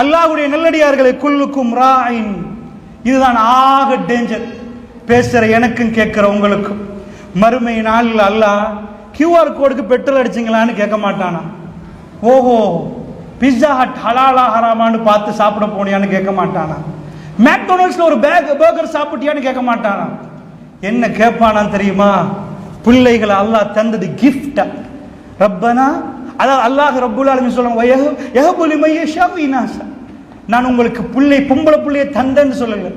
அல்லாஹுடைய நல்லடியார்களை குல்லுக்கும் ராயின். இதுதான் ஆக டேஞ்சர் பேசுற எனக்கும் கேட்கிற உங்களுக்கும். மறுமை நாளில் அல்லாஹ் கியூஆர் கோடுக்கு பெட்ரோல் அடிச்சிங்களான்னு கேட்க மாட்டானா? ஓஹோ பிஸ்ஸா ஹட் ஹலாலா ஹராமான்னு பார்த்து சாப்பிட போனியான்னு கேட்க மாட்டானா? மேக்டொனால்ட்ஸ்ல ஒரு பேக் பர்கர் சாப்பிட்டியான்னு கேட்க மாட்டானா? என்ன கேட்பானான்னு தெரியுமா? பிள்ளைகளை அல்லாஹ் தந்தது கிஃப்டா ரப்பனா அதாவது அல்லாஹ் ரப்புல் ஆலமீன் சொல்லுவாங்க யஹபுலி மையஷா இனாசா நான் உங்களுக்கு பிள்ளை பொம்பளை பிள்ளைய தந்தேன்னு சொல்லல.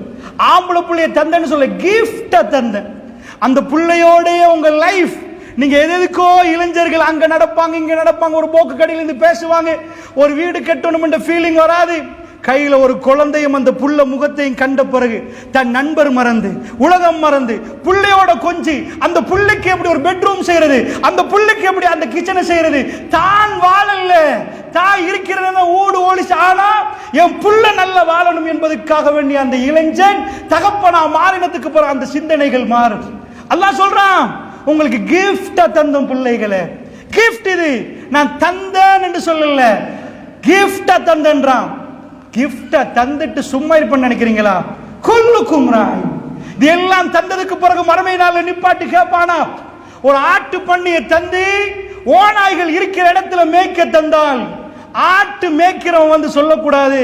ஆம்பளை பிள்ளைய தந்தேன்னு சொல்ல கிஃப்டா தந்தேன். அந்த பிள்ளையோடைய உங்க லைஃப் நீங்க எது எதுக்கோ இளைஞர்கள் அங்க நடப்பாங்க இங்க நடப்பாங்க ஒரு போக்கு கடையில இருந்து பேசுவாங்க. ஒரு வீடு கட்டணும்ன்ற ஃபீலிங் வராது. கையில ஒரு குழந்தையும் அந்த புள்ள முகத்தையும் கண்ட பிறகு தன் நண்பர் மறந்து உலகம் மறந்து புள்ளையோட கொஞ்சி அந்த புள்ளைக்கு எப்படி ஒரு பெட்ரூம் செய்யறது அந்த புள்ளைக்கு எப்படி அந்த கிச்சனை செய்யறது தான் வாழல தான் இருக்கிறத ஊடு ஓடிச்சு ஆனா என் புள்ள நல்ல வாழணும் என்பதற்காக வேண்டிய அந்த இளைஞன் தகப்பனா மாறினத்துக்கு போற அந்த சிந்தனைகள் மாறும். அல்லாஹ் சொல்றான் உங்களுக்கு கிஃப்டா தந்தோம் பிள்ளைகளை. கிஃப்ட் இது. நான் தந்தேன் என்று சொல்லல. கிஃப்டா தந்தேன்றான். கிஃப்டா தந்துட்டு சும்மா இருப்பேன்னு நினைக்கிறீங்களா? கொல்லுக்கும் கும்ராய் இது எல்லாம் தந்ததுக்கு பிறகு மறுமை நாள் நிப்பாட்டி கேட்பானா? ஒரு ஆட்டு பண்ணியை தந்து ஓநாய்கள் இருக்கிற இடத்துல மேய்க்க தந்தால் ஆட்டு மேய்க்கிறவன் வந்து சொல்லக்கூடாது.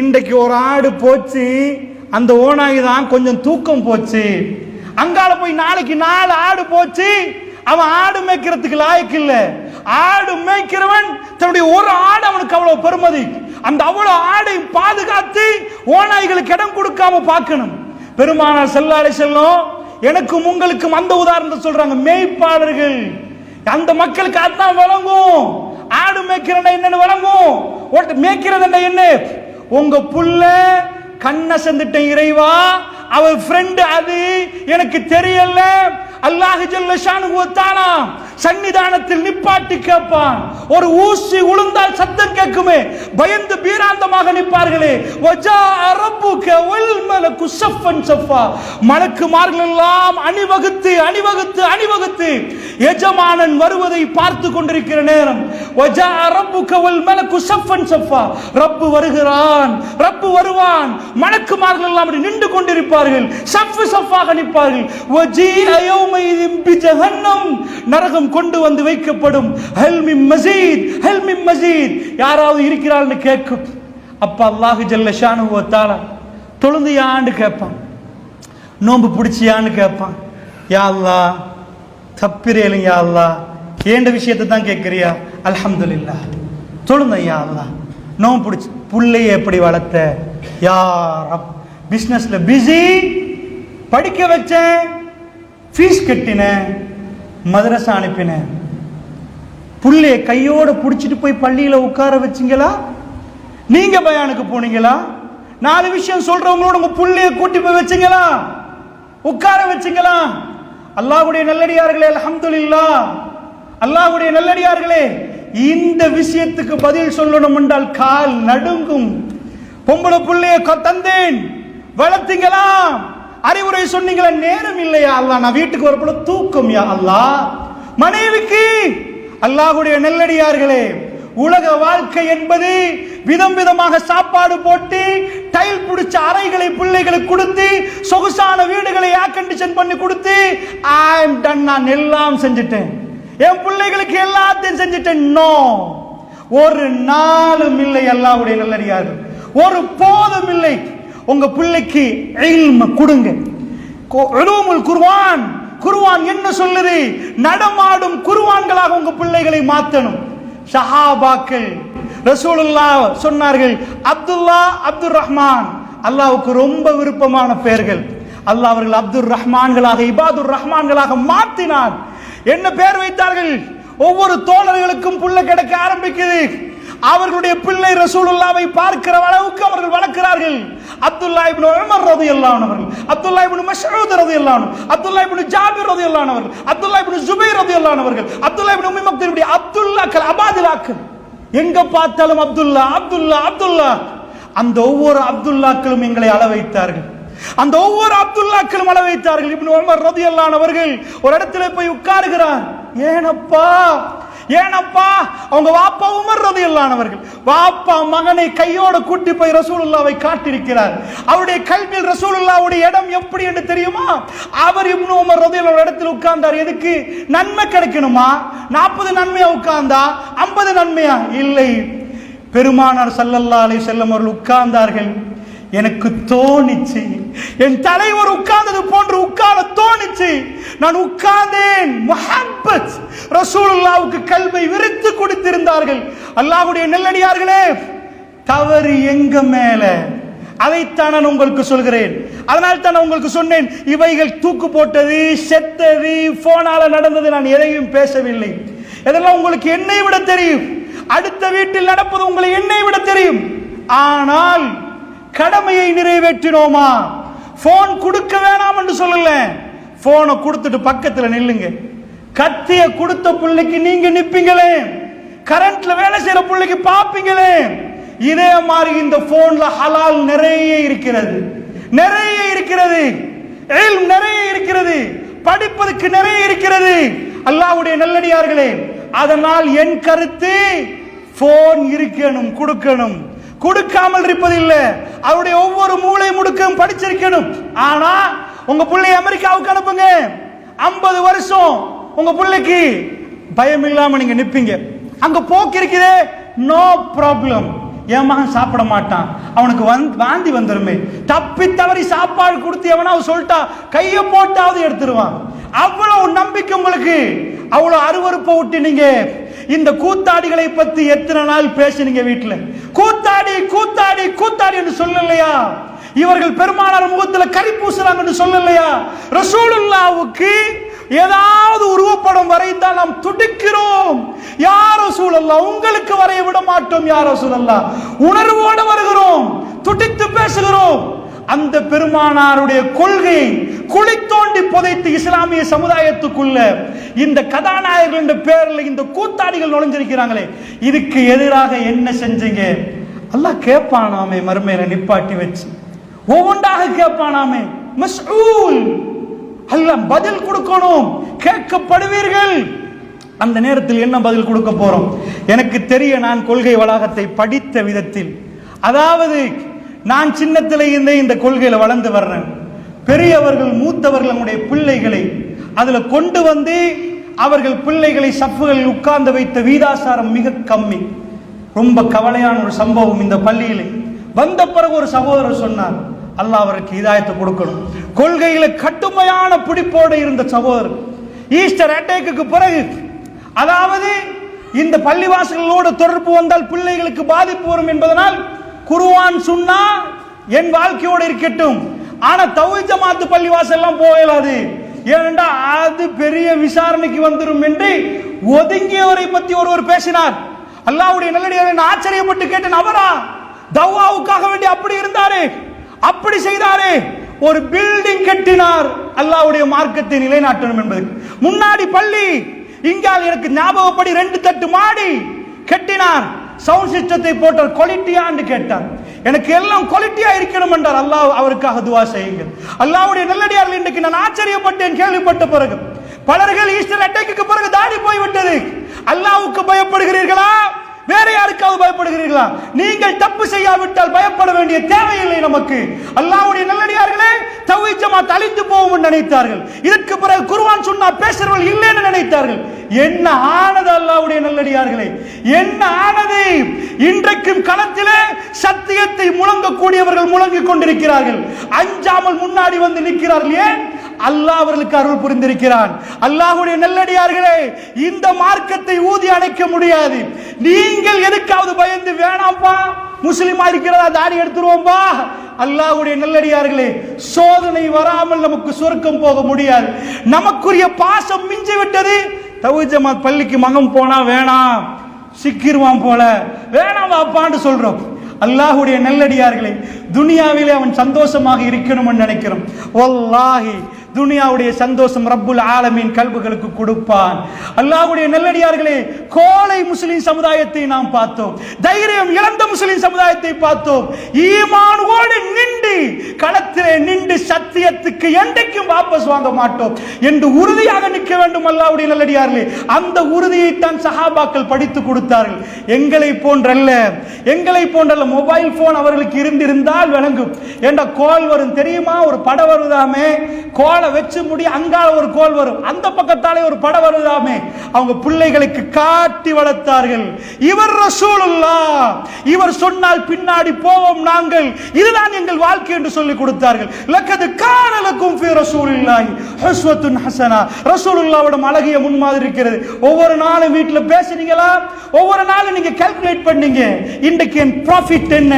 இன்றைக்கு ஒரு ஆடு போச்சு அந்த ஓனாகி தான் கொஞ்சம் தூக்கம் போச்சு. அங்கால போய் நாளைக்கு நாலு ஆடு போச்சு அவன் ஆடு மேய்க்கிறதுக்கு லாய்க்கு இல்லை. ஆடு மேய்க்கிறவன் தன்னுடைய ஒரு ஆடு அவனுக்கு அவ்வளவு பெருமதி. அந்த அவ்வளவு ஆடை பாதுகாத்து ஓநாய்களுக்கு இடம் கொடுக்காம பார்க்கணும். பெருமானார் செல்லாலை செல்லும் எனக்கும் உங்களுக்கும் அந்த உதாரணத்தை சொல்றாங்க மேய்ப்பாளர்கள். அந்த மக்களுக்கு அதான் வழங்கும் ஆடு மேய்க்கிறன என்னன்னு வழங்கும். மேய்க்கிறது என்ன? உங்க புள்ள கண்ண செந்துட்ட இறைவா? அவர் ஃப்ரெண்டு அது. எனக்கு தெரியல. அல்லாஹ் ஜல்ல ஒத்தானா சன்னிதானத்தில் நிப்பாட்டி கேட்பான். ஒரு ஊசி உளுந்தால் சத்தம் கேட்குமே. பயந்து பீராந்தமாக நிற்பார்களே. வஜா ரப்புக வல் மலக்கு ஸஃபன் சஃபா. மலக்குமார்கள் எல்லாம் அணிவகுத்து அணிவகுத்து அணிவகுத்து எஜமானன் வருவதை பார்த்து கொண்டிருக்கிற நேரம். வஜா ரப்புக வல் மலக்கு ஸஃபன் சஃபா. ரப்பு வருகிறான் ரப்பு வருவான். மலக்குமார்கள் எல்லாம் அப்படி நின்று கொண்டிருப்பார்கள். சஃப் சஃபாக நிற்பார்கள். வஜீஅ யௌமைதின் நரகம் கொண்டு வந்து வைக்கப்படும். ஹெல்மி மசீத் மஸீத் மசீத் யாராவது இருக்கிறாள்னு கேட்கும். அப்ப அல்லாஹு ஜல்ல ஷானுஹு தொழுந்தியான்னு கேட்பான். நோன்பு பிடிச்சியான்னு கேட்பான். யா அல்லாஹ் தப்பிரேலும் யா ஏண்ட விஷயத்தை தான் கேட்குறியா? அல்ஹம்துலில்லாஹ். தொழுந்த யா நோன்பு பிடிச்சி புள்ளைய எப்படி வளர்த்த? யார் பிஸ்னஸில் பிஸி படிக்க வச்சேன் ஃபீஸ் கட்டினேன். மதரசா அனுப்பினேன். புள்ளைய கையோடு பிடிச்சிட்டு போய் பள்ளியில் உட்கார வச்சிங்களா? நீங்க பயானுக்கு போனீங்களா? நாலு விஷயம் சொல்றவங்களோட உங்க புள்ளைய கூட்டி போய் வச்சீங்களா? உட்கார வச்சீங்களா? அல்லாஹ்வுடைய நல்லடியார்களே அலமதுல்லா அல்லாஹ்வுடைய நல்லடியார்களே இந்த விஷயத்துக்கு பதில் சொல்லணும் என்றால் கால் நடுங்கும். பொம்பளை புள்ளைய தந்தேன். வளர்த்தீங்களா? அறிவுரை சொன்னீங்களா நேரம் இல்லையா அல்லாஹ் நான் வீட்டுக்கு வரப்பட தூக்கம் யா அல்லாஹ் மனைவிக்கு அல்லாஹுடைய நெல்லடியார்களே உலக வாழ்க்கை என்பது விதம் விதமாக சாப்பாடு போட்டு டைல் பிடிச்ச அறைகளை பிள்ளைகளுக்கு கொடுத்து சொகுசான வீடுகளை ஏர் கண்டிஷன் பண்ணி கொடுத்து ஐ அம் டன் நான் எல்லாம் செஞ்சுட்டேன். என் பிள்ளைகளுக்கு எல்லாத்தையும் செஞ்சுட்டேன். நோ ஒரு நாளும் இல்லை அல்லாவுடைய நல்லடியார்கள். ஒரு போதும் இல்லை. உங்க பிள்ளைக்கு இல்ம கொடுங்க. கு- உலூமுல் குர்ஆன் என்ன சொல்லுது? நடமாடும் குருவான்களாக உங்க பிள்ளைகளை மாத்தணும். ஷஹாபாக்கள் ரசூலுல்லாஹ் சொன்னார்கள் அப்துல்லா அப்துல் ரஹ்மான் அல்லாவுக்கு ரொம்ப விருப்பமான பெயர்கள். அல்லாஹ் அவர்கள் அப்துல் ரஹ்மான்களாக இபாதுர் ரஹ்மான்களாக மாற்றினார் என்ன பெயர் வைத்தார்கள்? ஒவ்வொரு தோழர்களுக்கும் புள்ள கிடைக்க ஆரம்பிக்குது. அவர்களுடைய பிள்ளை ரசூலுல்லாவை பார்க்கிற அளவுக்கு அவர்கள் வளர்க்கிறார்கள். அப்துல்லா இப்னு உமர் ரலியல்லாஹு அவர்கள் அப்துல்லா இப்னு மஸ்ஊத் ரது அன்ஹு அப்துல்லா இப்னு ஜாபிர் ரலியல்லாஹு அவர்கள் அப்துல்லா இப்னு ஜுபைர் ரலியல்லாஹு அவர்கள் அப்துல்லா இப்னு உம்மி மக்தூம் அப்துல்லாக்கள் அபாதிலாக்கள். எங்க பார்த்தாலும் அப்துல்லா அப்துல்லா அப்துல்லா அந்த ஒவ்வொரு அப்துல்லாக்களும் எங்களை அள வைத்தார்கள் அந்த ஒவ்வொரு அப்துல்லாக்களும் அள வைத்தார்கள் இப்னு உமர் ரலியல்லாஹு அவர்கள் ஒரு இடத்துல போய் உட்காருகிறார். ஏனப்பா ஏனப்பா அவங்க வாப்பா உமர் ரதியல்லானவர்கள் வாப்பா மகனை கையோடு கூட்டி போய் ரசூலுல்லாவை காட்டியிருக்கிறார். அவருடைய கல்வியில் ரசூலுல்லாவுடைய இடம் எப்படி என்று தெரியுமா? அவர் இப்னு உமர் ரதி இடத்தில் உட்கார்ந்தார். எதுக்கு? நன்மை கிடைக்கணுமா? நாற்பது நன்மையா உட்கார்ந்தா? ஐம்பது நன்மையா? இல்லை. பெருமானார் சல்லல்லா அலைஹி செல்லம் அவர்கள் உட்கார்ந்தார்கள். எனக்கு தோணிச்சு. என் தலைவர் உட்கார்ந்தது போன்று உட்கார தோணிச்சு. நான் உட்கார்ந்தேன். முஹப்பத். ரசூலுல்லாவுக்கு கல்வை விரித்து கொடுத்திருந்தார்கள். அல்லாஹ்வுடைய நெல்லடியார்களே தவறு எங்க மேல? அதைத்தான் நான் உங்களுக்கு சொல்கிறேன். அதனால் தான் நான் உங்களுக்கு சொன்னேன் இவைகள் தூக்கு போட்டது செத்தது போனால நடந்தது நான் எதையும் பேசவில்லை. இதெல்லாம் உங்களுக்கு என்னை விட தெரியும். அடுத்த வீட்டில் நடப்பது உங்களை என்னை விட தெரியும். ஆனால் கடமையை நிறைவேற்றினோமா? போன் கொடுக்க வேணாம் என்று சொல்லல. போனை கொடுத்துட்டு பக்கத்துல நில்லுங்க. கத்திய கொடுத்த பிள்ளைக்கு நீங்க நிப்பீங்களே. கரண்ட்ல வேலை செய்யற பிள்ளைக்கு பாப்பீங்களே. இதே மாதிரி இந்த போன்ல ஹலால் நிறைய இருக்கிறது. நிறைய இருக்கிறது. நிறைய இருக்கிறது. படிப்பதற்கு நிறைய இருக்கிறது. அல்லாவுடைய நல்லடியார்களே அதனால் என் கருத்து போன் இருக்கணும் கொடுக்கணும். கொடுக்காமல் இருப்பதில்லை. அவருடைய ஒவ்வொரு மூளை முடுக்கம் படிச்சிருக்கணும். ஆனா உங்க பிள்ளை அமெரிக்காவுக்கு அனுப்புங்க. ஐம்பது வருஷம் உங்க பிள்ளைக்கு பயம் இல்லாம நீங்க நிப்பீங்க. அங்க போக்கு இருக்குதே நோ ப்ராப்ளம் என் மகன் சாப்பிட மாட்டான். அவனுக்கு வந் வாந்தி வந்துருமே. தப்பி தவறி சாப்பாடு கொடுத்து எவனா அவன் சொல்லிட்டா கையை போட்டாவது எடுத்துருவான். அவ்வளவு நம்பிக்கை உங்களுக்கு. அவ்வளவு அருவருப்பை விட்டு நீங்க இந்த கூத்தாடிகளை பத்தி எத்தனை நாள் பேசுனீங்க வீட்டுல கூத்தாடி கூத்தாடி கூத்தாடி என்று சொல்லலையா? இவர்கள் பெருமானார் முகத்துல கறி என்று சொல்லலையா? ரசூலுல்லாவுக்கு ஏதாவது உருவப்படம் வரைந்தால் நாம் துடிக்கிறோம். யார் சூழல்லா உங்களுக்கு வரைய விட மாட்டோம் யார் சூழல்லா உணர்வோடு வருகிறோம் துடித்து பேசுகிறோம். அந்த பெருமானாருடைய கொள்கை குழி தோண்டி புதைத்து இஸ்லாமிய சமுதாயத்துக்குள்ள இந்த கதாநாயகர்கள் என்ற பேரில் இந்த கூத்தாடிகள் நுழைஞ்சிருக்கிறாங்களே இதுக்கு எதிராக என்ன செஞ்சீங்க? அல்லாஹ் கேட்பானாமே மறுமையில நிப்பாட்டி வச்சு. ஒவ்வொன்றாக கேட்பானாமே மஸ்ஊல் அல்லாஹ் பதில் கொடுக்கணும் கேட்கப்படுவீர்கள். அந்த நேரத்தில் என்ன பதில் கொடுக்க போறோம்? எனக்கு தெரிய நான் கொள்கை வளாகத்தை படித்த விதத்தில் அதாவது நான் சின்னத்தில் இருந்தே இந்த கொள்கையில வளர்ந்து வர்றேன். பெரியவர்கள் மூத்தவர்கள் நம்முடைய பிள்ளைகளை அதுல கொண்டு வந்து அவர்கள் பிள்ளைகளை சப்புகளில் உட்கார்ந்து வைத்த வீதாசாரம் மிக கம்மி. ரொம்ப கவலையான ஒரு சம்பவம் இந்த பள்ளியில். வந்த பிறகு ஒரு சகோதரர் சொன்னார் அல்லாஹ் அவருக்கு இதாயத்தை கொடுக்கணும். கொள்கையில கடுமையான பிடிப்போடு இருந்த சகோதரர் ஈஸ்டர் அட்டேக்குக்கு பிறகு அதாவது இந்த பள்ளிவாசல்களோடு தொடர்பு வந்தால் பிள்ளைகளுக்கு பாதிப்பு வரும் என்பதனால் குருவான் சொன்னா என் வாழ்க்கையோடு இருக்கட்டும். ஆனா தௌஹி ஜமாத்து பள்ளிவாசல் எல்லாம் போகலாது ஏனென்றா அது பெரிய விசாரணைக்கு வந்துடும் என்று ஒதுங்கியவரை பற்றி ஒருவர் பேசினார். அல்லாவுடைய நல்லடியாரை ஆச்சரியப்பட்டு கேட்டேன் அவரா? தவ்வாவுக்காக வேண்டி அப்படி இருந்தாரு அப்படி செய்தாரு. ஒரு பில்டிங் கட்டினார் அல்லாஹ்வுடைய மார்க்கத்தை நிலைநாட்டணும் என்பது. முன்னாடி பள்ளி இங்கால் எனக்கு ஞாபகப்படி ரெண்டு தட்டு மாடி கட்டினார். சவுண்ட் சிஸ்டத்தை போட்டார் குவாலிட்டியான்னு கேட்டார். எனக்கு எல்லாம் குவாலிட்டியா இருக்கணும் என்றார் அல்லாஹ் அவருக்காக துவா செய்யுங்கள். அல்லாவுடைய நல்லடியார்கள் இன்றைக்கு நான் ஆச்சரியப்பட்டேன் கேள்விப்பட்ட பிறகு. பலர்கள் ஈஸ்டர் அட்டைக்கு பிறகு தாடி போய்விட்டது. அல்லாவுக்கு பயப்படுகிறீர்களா? வேற யாருக்காவது பயப்படுகிறீர்களா? நீங்கள் தப்பு செய்யாவிட்டால் பயப்பட வேண்டிய தேவையில்லை நமக்கு. அல்லாவுடைய நல்லடியார்களே தவிச்சமா ஜமாத் அழிந்து போகும் நினைத்தார்கள். இதற்கு பிறகு குருவான் சொன்னா பேசுறவர்கள் இல்லைன்னு நினைத்தார்கள். என்ன ஆனது அல்லாவுடைய நல்லடியார்களே? என்ன ஆனது? இன்றைக்கும் களத்திலே சத்தியத்தை முழங்கக்கூடியவர்கள் முழங்கிக் கொண்டிருக்கிறார்கள். அஞ்சாமல் முன்னாடி வந்து நிற்கிறார்கள். ஏன்? அல்லாஹ் அவர்களுக்கு அருள் புரிந்திருக்கிறான். அல்லாஹுடைய நல்லடியார்களே இந்த மார்க்கத்தை ஊதி அணைக்க முடியாது. நீங்கள் எதுக்காவது பயந்து வேணாம்ப்பா முஸ்லிமா இருக்கிறதா தாடி எடுத்துருவோம்பா. அல்லாஹுடைய நல்லடியார்களே சோதனை வராமல் நமக்கு சொர்க்கம் போக முடியாது. நமக்குரிய பாசம் மிஞ்சி விட்டது. தௌஹீத் பள்ளிக்கு மகம் போனா வேணாம் சிக்கிருவான் போல. வேணாம் வாப்பான்னு சொல்றோம். அல்லாஹுடைய நல்லடியார்களே துனியாவிலே அவன் சந்தோஷமாக இருக்கணும்னு நினைக்கிறோம். ஒல்லாஹி துனியாவுடைய சந்தோஷம் ரப்புல் ஆலமின் கல்புகளுக்கு கொடுப்பான். அல்லாஹ்வுடைய நல்லடியார்களே கோலை முஸ்லிம் சமுதாயத்தை நாம் பார்த்தோம். தைரியம் இழந்த முஸ்லிம் சமுதாயத்தை பார்த்தோம். ஈமானோடு நின்று களத்திலே நின்று சத்தியத்துக்கு என்றைக்கும் வாபஸ் வாங்க மாட்டோம் என்று உறுதியாக நிற்க வேண்டும் அல்லாவுடைய நல்லடியார்களே. அந்த உறுதியை தான் சஹாபாக்கள் படித்து கொடுத்தார்கள். எங்களை போன்றல்ல எங்களை போன்றல்ல மொபைல் போன் அவர்களுக்கு இருந்திருந்தால் விளங்கும். என்ற கோல் வரும் தெரியுமா? ஒரு படம் வருதாமே? கோலை வச்சு முடி அங்கால ஒரு கோல் வரும். அந்த பக்கத்தாலே ஒரு படம் வருதாமே? அவங்க பிள்ளைகளுக்கு காட்டி வளர்த்தார்கள். இவர் ரசூலுல்லா இவர் சொன்னால் பின்னாடி போவோம் நாங்கள். இதுதான் எங்கள் வாழ்க்கை. வாழ்க்கை என்று சொல்லி கொடுத்தார்கள். லக்கது காணலுக்கும் ஃபி ரசூலில்லாஹி ஹஸ்வத்துன் ஹசனா. ரசூலுல்லாவோட அழகிய முன்மாதிரி இருக்கிறது. ஒவ்வொரு நாளும் வீட்டில் பேசுனீங்களா? ஒவ்வொரு நாளும் நீங்க கால்குலேட் பண்ணீங்க. இன்றைக்கு என் ப்ராஃபிட் என்ன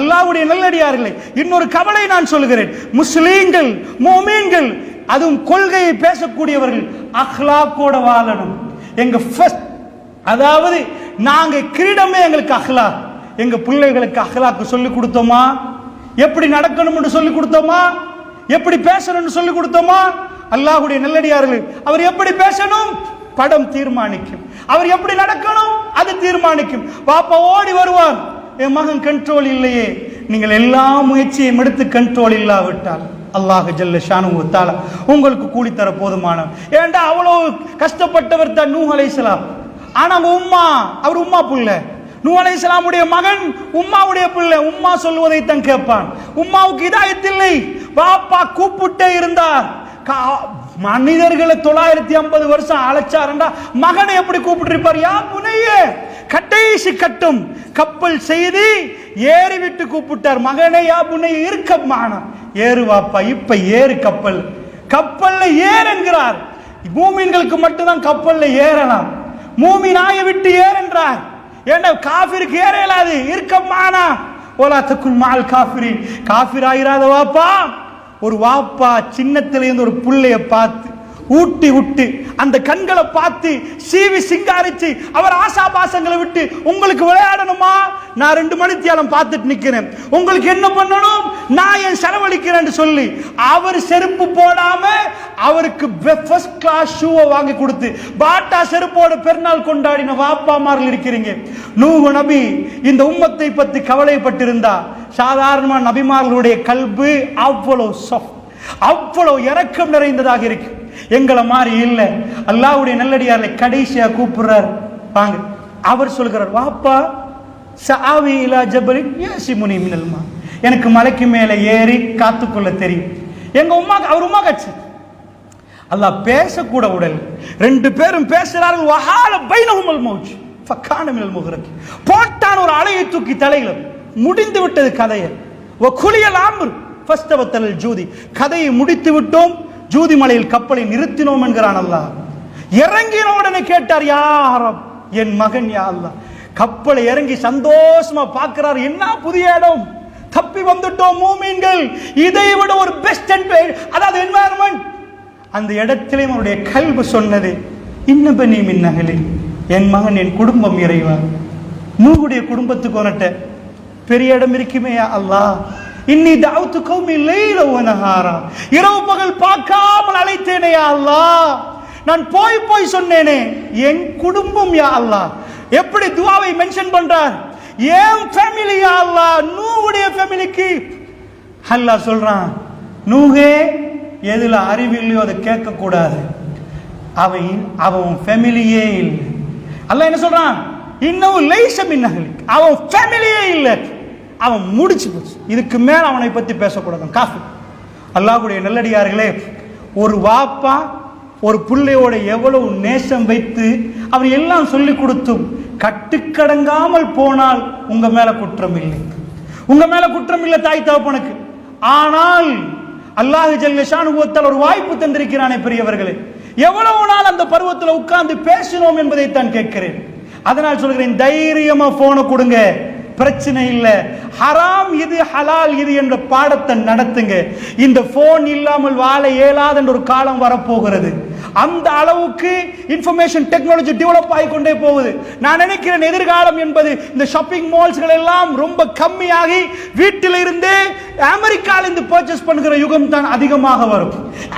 அல்லாஹ்வுடைய நல்லடியார்களே இன்னொரு கவலை நான் சொல்கிறேன் முஸ்லீம்கள் மோமீன்கள் அதுவும் கொள்கையை பேசக்கூடியவர்கள் அஹ்லாக்கோட வாழணும். எங்க ஃபர்ஸ்ட் அதாவது நாங்க கிரீடமே எங்களுக்கு அஹ்லா எங்க பிள்ளைகளுக்கு அஹ்லாக்கு சொல்லி கொடுத்தோமா? எப்படி நடக்கணும்னு சொல்லி கொடுத்தோமா? எப்படி பேசணும்னு சொல்லி கொடுத்தோமா? அல்லாஹுடைய நல்லடியார்கள் அவர் எப்படி பேசணும்? படம் தீர்மானிக்கும். அவர் எப்படி நடக்கணும்? அது தீர்மானிக்கும். பாப்பா ஓடி வருவார் என் மகன் கண்ட்ரோல் இல்லையே. நீங்கள் எல்லா முயற்சியும் எடுத்து கண்ட்ரோல் இல்லாவிட்டால் அல்லாஹ் ஜல்ல ஷானு தால உங்களுக்கு கூலி தர போதுமான ஏண்டா அவ்வளோ கஷ்டப்பட்டவர் தான் நூ அலைசலாம் ஆனா உம்மா அவர் உம்மா புள்ள. நூ அலைஹிஸ்ஸலாமுடைய மகன் உம்மாவுடைய பிள்ளை. உம்மா சொல்வதை தான் கேட்பான். உம்மாவுக்கு இதாயத்தில்லை பாப்பா கூப்பிட்டே இருந்தார். கா- மனிதர்களை தொள்ளாயிரத்தி ஐம்பது வருஷம் அழைச்சாருண்டா மகனை எப்படி கூப்பிட்டுருப்பார்? யா புனையே கடைசி கட்டும் கப்பல் செய்து ஏறி விட்டு கூப்பிட்டார். மகனே யா புனை இருக்க மானம் ஏறு வாப்பா இப்ப ஏறு கப்பல். கப்பல்ல ஏறுங்கிறார். பூமின்களுக்கு மட்டும்தான் கப்பல்ல ஏறலாம். மூமி நாயை விட்டு ஏறென்றார். ஏன்னா காஃபிருக்கு ஏற இயலாது இருக்கமானா ஓலா தக்குல் மால் காஃபிரி. காஃபிர் ஆகிறாத வாப்பா. ஒரு வாப்பா சின்னத்திலேருந்து ஒரு புள்ளைய பார்த்து ஊட்டி விட்டு அந்த கண்களை பார்த்து சீவி சிங்காரிச்சு அவர் ஆசா பாசங்களை விட்டு உங்களுக்கு விளையாடணுமா? நான் ரெண்டு மணி தியாலம் பார்த்துட்டு நிக்கிறேன். உங்களுக்கு என்ன பண்ணணும்? நான் என் செலவழிக்கிறேன்னு சொல்லி அவர் செருப்பு போடாம அவருக்கு ஃபர்ஸ்ட் கிளாஸ் ஷூவை வாங்கி கொடுத்து பாட்டா செருப்போட பெருநாள் கொண்டாடின வாப்பாமார்கள் இருக்கிறீங்க. நூஹு நபி இந்த உம்மத்தை பத்தி கவலைப்பட்டிருந்தா சாதாரண நபிமார்களுடைய கல்பு அவ்வளவு soft, அவ்வளவு இறக்கம் நிறைந்ததாக இருக்கு. எங்களை மாதிரி இல்லை. அல்லாஹ்வுடைய நல்லடியார்களை கடைசியாக கூப்பிடுறார். வாங்க. அவர் சொல்கிறார் வாப்பா சாவி இலா ஜபலின் யாசி முனி மினல்மா எனக்கு மலைக்கு மேலே ஏறி காத்துக்கொள்ள தெரியும். எங்க உமா அவர் உமா கட்சி. அல்லாஹ் பேசக்கூட உடல் ரெண்டு பேரும் பேசுகிறார்கள் வஹால பைனகுமல் மௌஜ். ஃபக்கான மினல் முகரத்து போட்டான் ஒரு அலையை தூக்கி தலையில். முடிந்து விட்டது கதையை. ஒ குளியல் ஆம்பு ஃபஸ்தவத்தல் ஜூதி. கதையை முடித்து விட்டோம் ஜூதிமலையில் கப்பலை நிறுத்தினோம் என்கிறான் அல்லாஹ். இறங்கின உடனே கேட்டார் யாரம் என் மகன் யா அல்லா கப்பலை இறங்கி சந்தோஷமா பார்க்கிறார். என்ன புதிய இடம்? தப்பி வந்துட்டோம் மூமீன்கள். இதை விட ஒரு பெஸ்ட் அதாவது என்வாயர்மெண்ட் அந்த இடத்திலே அவருடைய கல்வி சொன்னது இன்னபனி மின்னகலே என் மகன் என் குடும்பம் இறைவா. நூகுடைய குடும்பத்துக்கு உனட்ட பெரிய இடம் இருக்குமே யா அல்லாஹ். இன்னி தாவுத்து கௌமி லைல இரவு பகல் பார்க்காமல் அழைத்தேனே அல்லா நான் போய் போய் சொன்னேனே என் குடும்பம் யா அல்லாஹ். எப்படி துவாவை மென்ஷன் பண்றார்? ஏன் ஃபேமிலி யா அல்லா நூவுடைய ஃபேமிலிக்கு அல்லா சொல்றான் நூகே எதுல அறிவில்லையோ அதை கேட்க கூடாது. அவன் அவன் ஃபேமிலியே இல்லை. அல்ல என்ன சொல்றான்? இன்னும் லைச அவன் ஃபேமிலியே இல்லை. அவன் முடிச்சு போச்சு. இதுக்கு மேலே அவனை பற்றி பேசக்கூடாது. காஃபி. அல்லாஹ்வுடைய நல்லடியார்களே ஒரு வாப்பா ஒரு பிள்ளையோட எவ்வளவு நேசம் வைத்து அவர் எல்லாம் சொல்லி கொடுத்தும் கட்டுக்கடங்காமல் போனால் உங்கள் மேலே குற்றம் இல்லை. உங்கள் மேலே குற்றம் இல்லை தாய் தகப்பனுக்கு. ஆனால் அல்லாஹ் ஜல்லிஷானுபவத்தால் ஒரு வாய்ப்பு தந்திருக்கிறானே பெரியவர்களே. எவ்வளவு நாள் அந்த பருவத்தில் உட்கார்ந்து பேசினோம் என்பதைத்தான் கேட்கிறேன். அதனால் சொல்கிறேன் தைரியமா போனை கொடுங்க. பிரச்சனை இல்லை. ஹராம் இது ஹலால் இது என்ற பாடத்தை நடத்துங்க. இந்த போன் இல்லாமல் வாழ இயலாத என்ற ஒரு காலம் வரப்போகிறது. அந்த அளவுக்கு இன்ஃபர்மேஷன் டெக்னாலஜி டெவலப் ஆகிக்கொண்டே போகுது. நான் நினைக்கிறேன் எதிர்காலம் என்பது இந்த ஷாப்பிங் மால்ஸ்கள் எல்லாம் ரொம்ப கம்மியாகி வீட்டில் இருந்தே அமெரிக்காவில் இருந்து பர்ச்சேஸ் பண்ணுகிற யுகம் தான் அதிகமாக வரும்.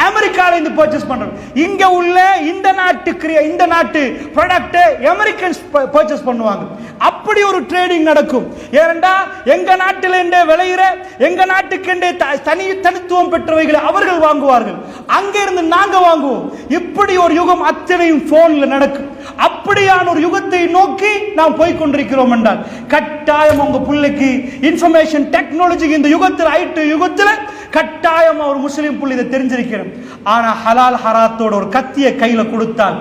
அமெரிக்காவில் இருந்து பர்ச்சேஸ் பண்ணுறோம் இங்க உள்ள இந்த நாட்டு கிரியா இந்த நாட்டு ப்ராடக்ட்டை அமெரிக்கன்ஸ் பர்ச்சேஸ் பண்ணுவாங்க. அப்படி ஒரு ட்ரேடிங் நடக்கும். ஏனென்றா எங்க நாட்டில் இருந்தே விளையிற எங்க நாட்டுக்கு தனி தனித்துவம் பெற்றவைகளை அவர்கள் வாங்குவார்கள். அங்கே இருந்து நாங்க வாங்குவோம். இப்படி ஒரு யுகம் அத்தனையும் போன்ல நடக்கும். அப்படியான ஒரு யுகத்தை நோக்கி நாம் போய் கொண்டிருக்கிறோம் என்றால் கட்டாயம் உங்க பிள்ளைக்கு இன்ஃபர்மேஷன் டெக்னாலஜி இந்த யுகத்தில் ஐட்டு யுகத்தில் கட்டாயம் ஒரு முஸ்லீம் புள்ளி இதை தெரிஞ்சிருக்கிறோம். ஆனா ஹலால் ஹராத்தோட ஒரு கத்தியை கையில கொடுத்தால்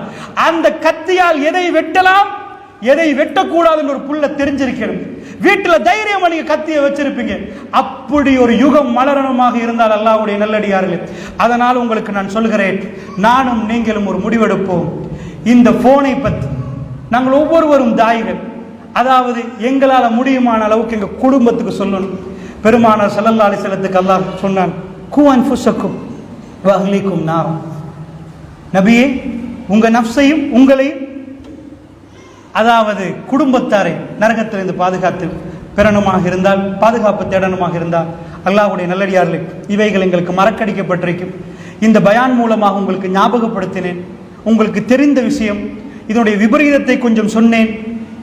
அந்த கத்தியால் எதை வெட்டலாம் எதை வெட்டக்கூடாதுன்னு ஒரு புள்ள தெரிஞ்சிருக்கிறது வீட்டில் தைரியம் நீங்க கத்தியை வச்சிருப்பீங்க. அப்படி ஒரு யுகம் மலரணமாக இருந்தால் அல்லாவுடைய நல்லடியார்களே. அதனால் உங்களுக்கு நான் சொல்கிறேன் நானும் நீங்களும் ஒரு முடிவெடுப்போம். இந்த போனை பற்றி நாங்கள் ஒவ்வொருவரும் தாய்கள். அதாவது எங்களால் முடியுமான அளவுக்கு எங்கள் குடும்பத்துக்கு சொல்லணும். பெருமானார் ஸல்லல்லாஹு அலிசலத்துக்கு அல்லாஹ் சொன்னான் கு அன்ஃபுஸக்கும் வஹ்லிக்கும் நாரம். நபியே உங்க நப்சையும் உங்களையும் அதாவது குடும்பத்தாரை நரகத்திலிருந்து பாதுகாத்து பெறணுமாக இருந்தால் பாதுகாப்பு தேடணுமாக இருந்தால் அல்லாஹுடைய நல்லடியார்களே இவைகள் எங்களுக்கு மறக்கடிக்கப்பட்டிருக்கும். இந்த பயான் மூலமாக உங்களுக்கு ஞாபகப்படுத்தினேன். உங்களுக்கு தெரிந்த விஷயம் இதனுடைய விபரீதத்தை கொஞ்சம் சொன்னேன்.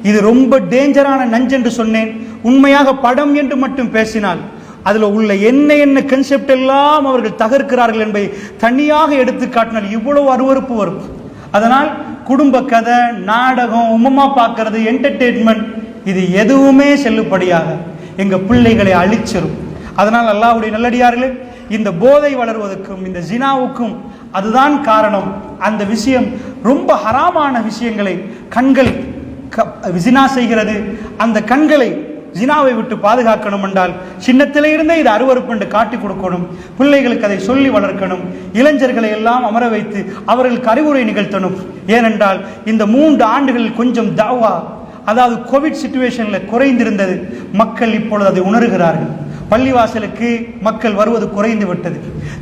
இது ரொம்ப டேஞ்சரான நஞ்சென்று சொன்னேன். உண்மையாக படம் என்று மட்டும் பேசினால் அதில் உள்ள என்ன என்ன கன்செப்ட் எல்லாம் அவர்கள் தகர்க்கிறார்கள் என்பதை தனியாக எடுத்து காட்டினால் இவ்வளவு அருவருப்பு வரும். அதனால் குடும்ப கதை நாடகம் உமமா பார்க்கறது என்டர்டெயின்மெண்ட் இது எதுவுமே செல்லுபடியாக எங்கள் பிள்ளைகளை அழிச்சிரும். அதனால் அல்லாவுடைய நல்லடியார்களே இந்த போதை வளர்வதற்கும் இந்த ஜினாவுக்கும் அதுதான் காரணம். அந்த விஷயம் ரொம்ப ஹராமான விஷயங்களை கண்கள் க- ஜினா செய்கிறது. அந்த கண்களை ஜினாவை விட்டு பாதுகாக்கணும் என்றால் சின்னத்திலே இருந்தே இது அருவறுப்பு என்று காட்டி கொடுக்கணும். பிள்ளைகளுக்கு அதை சொல்லி வளர்க்கணும். இளைஞர்களை எல்லாம் அமர வைத்து அவர்களுக்கு அறிவுரை நிகழ்த்தணும். ஏனென்றால் இந்த மூன்று ஆண்டுகளில் கொஞ்சம் தாவா அதாவது கோவிட் சுச்சுவேஷனில் குறைந்திருந்தது. மக்கள் இப்பொழுது அதை உணர்கிறார்கள். பள்ளிவாசலுக்கு மக்கள் வருவது குறைந்து விட்டது.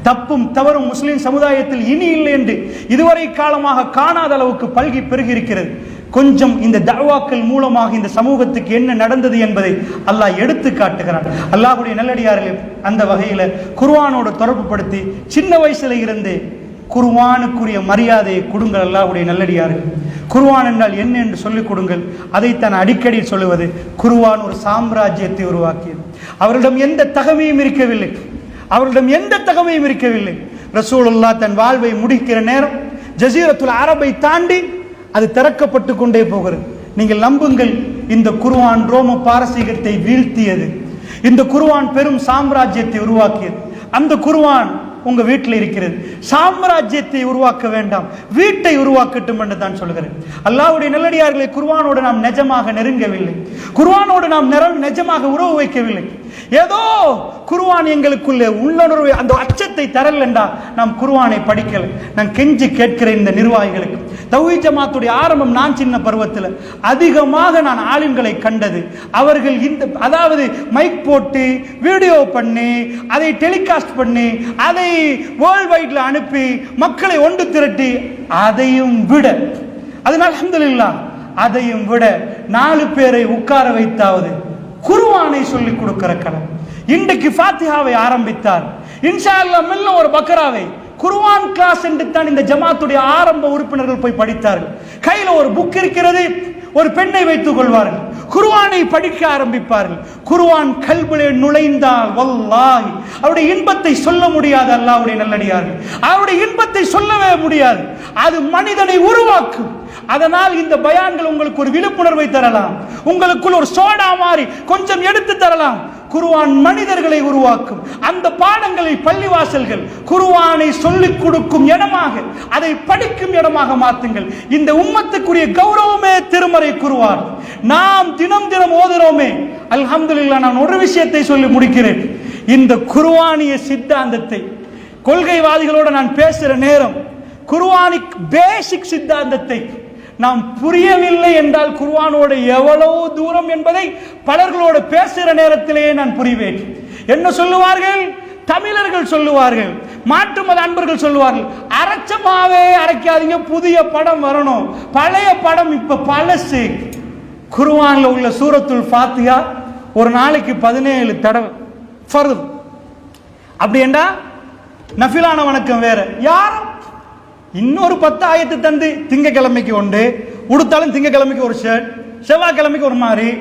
தப்பும் தவறும் முஸ்லிம் சமுதாயத்தில் இனி இல்லை என்று இதுவரை காலமாக காணாத அளவுக்கு பல்கி பெருகி இருக்கிறது. கொஞ்சம் இந்த தவாக்கள் மூலமாக இந்த சமூகத்துக்கு என்ன நடந்தது என்பதை அல்லாஹ் எடுத்து காட்டுகிறான். அல்லாஹுடைய நல்லடியார்கள் அந்த வகையில் குர்ஆனோடு தொடர்புபடுத்தி சின்ன வயசுல இருந்தே குர்வானுக்குரிய மரியாதையை கொடுங்கள் அல்லாஹ்வுடைய நல்லடியார்கள். குர்ஆன் என்றால் என்ன என்று சொல்லிக் கொடுங்கள். அதைத்தான் அடிக்கடி சொல்லுவது. குருவான் ஒரு சாம்ராஜ்யத்தை உருவாக்கியது. அவரிடம் எந்த தகமையும் இருக்கவில்லை. அவரிடம் எந்த தகமையும் இருக்கவில்லை. ரசூலுல்லாஹ் தன் வாழ்வை முடிக்கிற நேரம் ஜசீரத்துல் அரபை தாண்டி அது திறக்கப்பட்டு கொண்டே போகிறது. நீங்கள் நம்புங்கள் இந்த குருவான் ரோம பாரசீகத்தை வீழ்த்தியது. இந்த குருவான் பெரும் சாம்ராஜ்யத்தை உருவாக்கியது. அந்த குருவான் உங்க வீட்டில் இருக்கிறது. சாம்ராஜ்யத்தை உருவாக்க வேண்டாம். வீட்டை உருவாக்கட்டும் என்று தான் சொல்கிறேன் அல்லாஹ்வுடைய நல்லடியார்களை குர்வானோடு நாம் நிஜமாக நெருங்கவில்லை. குர்வானோடு நாம் நிற- நிஜமாக உறவு வைக்கவில்லை. ஏதோ குருவான் எங்களுக்குள்ளே உள்ளுணர்வு அந்த அச்சத்தை தரல் என்றா நாம் குருவானை படிக்கல. நான் கெஞ்சி கேட்கிறேன் இந்த நிர்வாகிகளுக்கு. தௌஹி ஜமாத்துடைய ஆரம்பம் நான் சின்ன பருவத்தில் அதிகமாக நான் ஆளுங்களை கண்டது. அவர்கள் இந்த அதாவது மைக் போட்டு வீடியோ பண்ணி அதை டெலிகாஸ்ட் பண்ணி அதை வேர்ல்ட் வைட்ல அனுப்பி மக்களை ஒன்று திரட்டி அதையும் விட. அதனால் அஹமதுல்லா அதையும் விட நாலு பேரை உட்கார வைத்தாவது குருவானை சொல்லிக் கொடுக்கிற கடன் இன்றைக்கு ஃபாத்திஹாவை ஆரம்பித்தார். இன்ஷா அல்லா மெல்ல ஒரு பக்கராவை குர்வான் கிளாஸ் என்று தான் இந்த ஜமாத்துடைய ஆரம்ப உறுப்பினர்கள் போய் படித்தார்கள். கையில ஒரு புக் இருக்கிறது ஒரு பெண்ணை வைத்துக் கொள்வார்கள். குருவானை படிக்க ஆரம்பிப்பார்கள். குருவான் கல்விலே நுழைந்தால் வல்லாய் அவருடைய இன்பத்தை சொல்ல முடியாது அல்லாவுடைய நல்லடியார்கள். அவருடைய இன்பத்தை சொல்லவே முடியாது. அது மனிதனை உருவாக்கும். அதனால் இந்த பயான்கள் உங்களுக்கு ஒரு விழிப்புணர்வை தரலாம். உங்களுக்குள் ஒரு சோடா மாறி கொஞ்சம் எடுத்து தரலாம். குருவான் மனிதர்களை உருவாக்கும். அந்த பாடங்களை பள்ளிவாசல்கள் குருவானை சொல்லிக் கொடுக்கும் இடமாக அதை படிக்கும் இடமாக மாத்துங்கள். இந்த உம்மத்துக்குரிய கௌரவமே திருமறை குருவான். நாம் தினம் தினம் ஓதுறோமே. அல்ஹம்துல்லா நான் ஒரு விஷயத்தை சொல்லி முடிக்கிறேன். இந்த குருவானிய சித்தாந்தத்தை கொள்கைவாதிகளோட நான் பேசுற நேரம் குருவானிக் பேசிக் சித்தாந்தத்தை நாம் புரியவில்லை என்றால் குர்வானோடு எவ்வளவு தூரம் என்பதை பலர்களோடு பேசுகிற நேரத்திலேயே நான் புரிவேன். என்ன சொல்லுவார்கள்? தமிழர்கள் சொல்லுவார்கள். மாற்று மத அன்பர்கள் சொல்லுவார்கள். அரைச்சமாவே அரைக்காதீங்க புதிய படம் வரணும். பழைய படம் இப்ப பழசு. குருவானில் உள்ள சூரத்துல் ஃபாத்தியா ஒரு நாளைக்கு பதினேழு தடவை. ஃபருது. அப்படி என்றா நஃபிலான வணக்கம் வேற. யாரும் இன்னொரு பத்து ஆயத்து தந்து திங்கக்கிழமைக்கு உண்டு. உடுத்தாலும் திங்கக்கிழமைக்கு ஒரு ஷர்ட் செவ்வாய்க்கிழமைக்கு ஒரு மாதிரி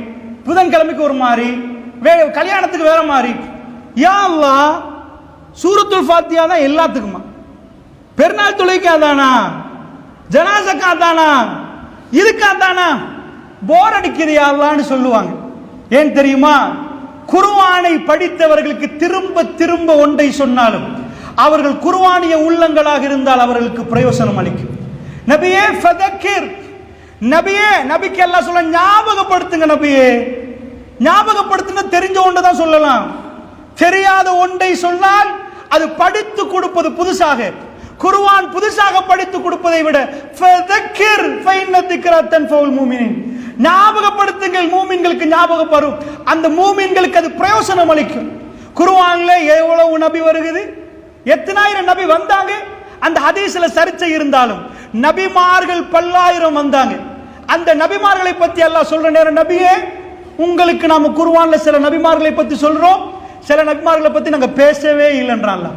புதன்கிழமைக்கு ஒரு மாதிரி வே கல்யாணத்துக்கு வேற மாதிரி ஏன்லா சூரத்துல் ஃபாத்தியா தான் எல்லாத்துக்குமா? பெருநாள் தொழுகைக்கு அதானா? ஜனாசக்கா தானா இதுக்கா தானா போர் அடிக்குது சொல்லுவாங்க. ஏன் தெரியுமா? குருவானை படித்தவர்களுக்கு திரும்ப திரும்ப ஒன்றை சொன்னாலும் அவர்கள் குருவானிய உள்ளங்களாக இருந்தால் அவர்களுக்கு பிரயோசனம் அளிக்கும். நபியே ஃபதக்கிர். நபியே நபிக்கு எல்லாம் சொல்ல ஞாபகப்படுத்துங்க நபியே. ஞாபகப்படுத்துங்க தெரிஞ்ச ஒன்றை தான் சொல்லலாம். தெரியாத ஒன்றை சொன்னால் அது படித்து கொடுப்பது புதுசாக. குருவான் புதுசாக படித்து கொடுப்பதை விட ஃபதக்கிர் ஃபைன்ன திக்ரா தன்ஃபவுல் மூமினின். ஞாபகப்படுத்துங்கள் மூமின்களுக்கு ஞாபகம் அந்த மூமின்களுக்கு அது பிரயோசனம் அளிக்கும். குருவானில் எவ்வளவு நபி வருகுது எத்தனாயிரம் நபி வந்தாங்க? அந்த ஹதீஸ்ல சர்ச்சை இருந்தாலும் நபிமார்கள் பல்லாயிரம் வந்தாங்க. அந்த நபிமார்களை பத்தி எல்லாம் சொல்ற நேரம் நபியே உங்களுக்கு நாம குருவான்ல சில நபிமார்களை பத்தி சொல்றோம். சில நபிமார்களை பத்தி நாங்க பேசவே இல்லைன்றான்ல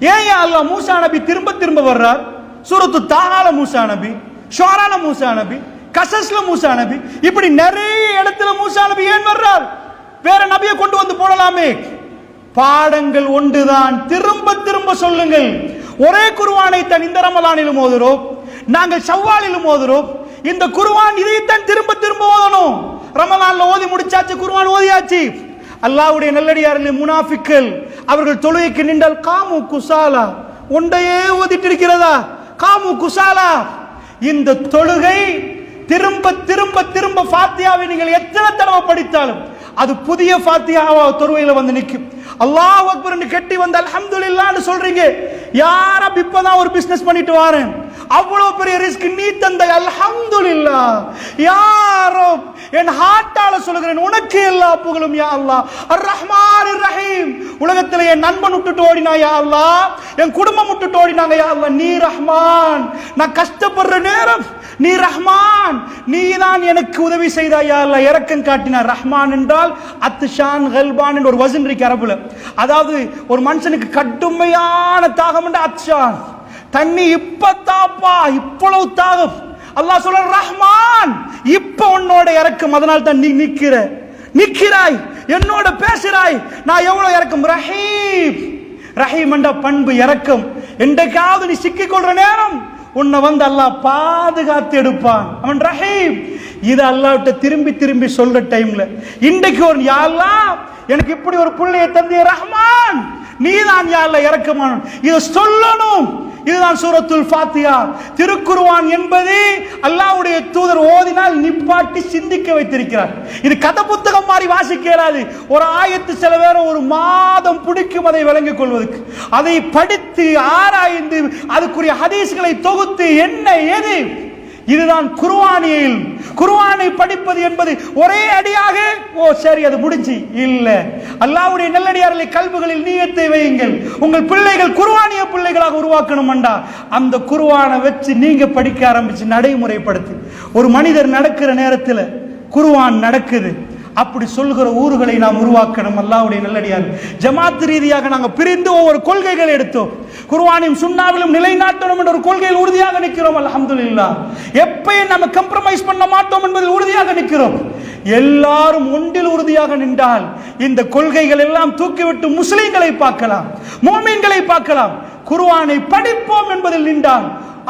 ஏன் அல்லாஹ் மூசா நபி திரும்ப திரும்ப வர்றார்? சூரத்து தாகால மூசா நபி ஷோரால மூசா நபி கசஸ்ல மூசா நபி இப்படி நிறைய இடத்துல மூசா நபி ஏன் வர்றார்? வேற நபியை கொண்டு வந்து போடலாமே. பாடங்கள் ஒன்றுதான். திரும்ப திரும்ப சொல்லுங்கள். ஒரே குருவானை தன் இந்த ரமலானிலும் ஓதுறோம். நாங்கள் செவ்வாலிலும் ஓதுறோம். இந்த குருவான் இதைத்தான் திரும்ப திரும்ப ஓதணும். ரமலான்ல ஓதி முடிச்சாச்சு குருவான் ஓதியாச்சு. அல்லாஹ்வுடைய நல்லடியாரில் முனாஃபிக்கள் அவர்கள் தொழுகைக்கு நின்றால் காமு குசாலா. ஒன்றையே ஓதிட்டு இருக்கிறதா? காமு குசாலா. இந்த தொழுகை திரும்ப திரும்ப திரும்ப ஃபாத்தியாவை நீங்கள் எத்தனை தடவை படித்தாலும் அது புதிய ஃபாத்தியாவா தொழுகையில் வந்து நிற்கும். அல்லாஹ் அக்பர்னு கட்டி வந்து அல்ஹம்துலில்லாஹ்னு சொல்றீங்க. யாரா இப்பதான் ஒரு பிசினஸ் பண்ணிட்டு வாரேன். அவ்வளவு பெரிய ரிஸ்க் நீ தந்த அல்ஹம்துலில்லா யாரோ என் ஹார்ட்டால சொல்லுகிறேன் உனக்கு எல்லா புகழும் யா அல்லா அர் ரஹ்மான் ரஹீம். உலகத்துல என் நண்பன் விட்டுட்டு ஓடினா யா அல்லா என் குடும்பம் விட்டுட்டு ஓடினாங்க யா அல்லா நீ ரஹ்மான். நான் கஷ்டப்படுற நேரம் நீ ரஹ்மான் நீ தான் எனக்கு உதவி செய்தாயா அல்ல இறக்கம் காட்டினார் ரஹ்மான் என்றால் அத்துஷான் ஹெல்பான் என்ற ஒரு வசன் இருக்கு அரபுல. அதாவது ஒரு மனுஷனுக்கு கடுமையான தாகம் என்று அத்ஷான். தண்ணி இப்ப தாப்பா இவ்வளவு தாகம். அல்லாஹ் சொல்ற ரஹ்மான் இப்ப உன்னோட இறக்கம் அதனால் தான் நீ நிக்கிற. நிக்கிறாய் என்னோட பேசுறாய். நான் எவ்வளவு இறக்கம்? ரஹீம். ரஹீம் என்ற பண்பு இறக்கம். என்றைக்காவது நீ சிக்கிக் கொள்ற நேரம் உன்னை வந்து அல்லாஹ் பாதுகாத்து எடுப்பான். அவன் ரஹீம். இது அல்லாவிட்ட திரும்பி திரும்பி சொல்ற டைம்ல இன்றைக்கு ஒரு யாரெல்லாம் எனக்கு இப்படி ஒரு பிள்ளையை தந்திய ரஹ்மான். நீதான் யாழ்ல இறக்கமான. இதை சொல்லணும். இதுதான் சூரத்துல் ஃபாத்தியா திருக்குருவான் என்பது அல்லாஹ்வுடைய தூதர் ஓதினால் நிப்பாட்டி சிந்திக்க வைத்திருக்கிறார். இது கதை புத்தகம் மாதிரி வாசிக்க இயலாது. ஒரு ஆயத்து சில பேர் ஒரு மாதம் பிடிக்கும் அதை விளங்கிக் கொள்வதற்கு. அதை படித்து ஆராய்ந்து அதுக்குரிய ஹதீஸ்களை தொகுத்து என்ன ஏது இதுதான் குருவானியில் குருவானை படிப்பது என்பது ஒரே அடியாக ஓ சரி அது முடிஞ்சு. இல்ல. அல்லாவுடைய நல்லடியார்களை கல்விகளில் நீயத்தை வையுங்கள். உங்கள் பிள்ளைகள் குருவானிய பிள்ளைகளாக உருவாக்கணும் அண்டா அந்த குருவானை வச்சு நீங்க படிக்க ஆரம்பிச்சு நடைமுறைப்படுத்தி. ஒரு மனிதர் நடக்கிற நேரத்தில் குருவான் நடக்குது. அப்படி சொல்கிற ஊர்களை நாம் உருவாக்கணும் அல்லாவுடைய நல்லடியார் ஜமாத் ரீதியாக நாங்கள் பிரிந்து ஒவ்வொரு கொள்கைகள் எடுத்தோம். குர்ஆனையும் சுண்ணாவிலும் நிலைநாட்டணும் என்ற ஒரு கொள்கையில் உறுதியாக நிற்கிறோம் அல்ஹம்துலில்லாஹ் எப்பயும் நம்ம கம்ப்ரமைஸ் பண்ண மாட்டோம் என்பதில் உறுதியாக நிற்கிறோம். எல்லாரும் ஒன்றில் உறுதியாக நின்றால் இந்த கொள்கைகள் எல்லாம் தூக்கிவிட்டு முஸ்லிம்களை பார்க்கலாம் மோமீன்களை பார்க்கலாம். குருவானை படிப்போம் என்பதில் நின்றால்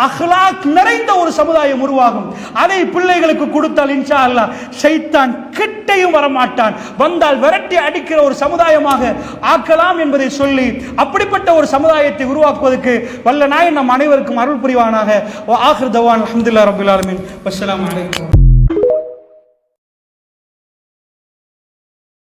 அஹ்லாக் நிறைந்த ஒரு சமுதாயம் உருவாகும். அதை பிள்ளைகளுக்கு கொடுத்தால் இன்ஷா அல்லாஹ் சைத்தான் கிட்டையும் வரமாட்டான். வந்தால் விரட்டி அடிக்கிற ஒரு சமுதாயமாக ஆக்கலாம் என்பதை சொல்லி அப்படிப்பட்ட ஒரு சமுதாயத்தை உருவாக்குவதற்கு வல்ல நாயன் நம் அனைவருக்கும் அருள் புரிவானாக. ஆஹிர் தவான் அஹமதுல்லா ரபுல்லாலுமின் ஆலமின். அலைக்கும்.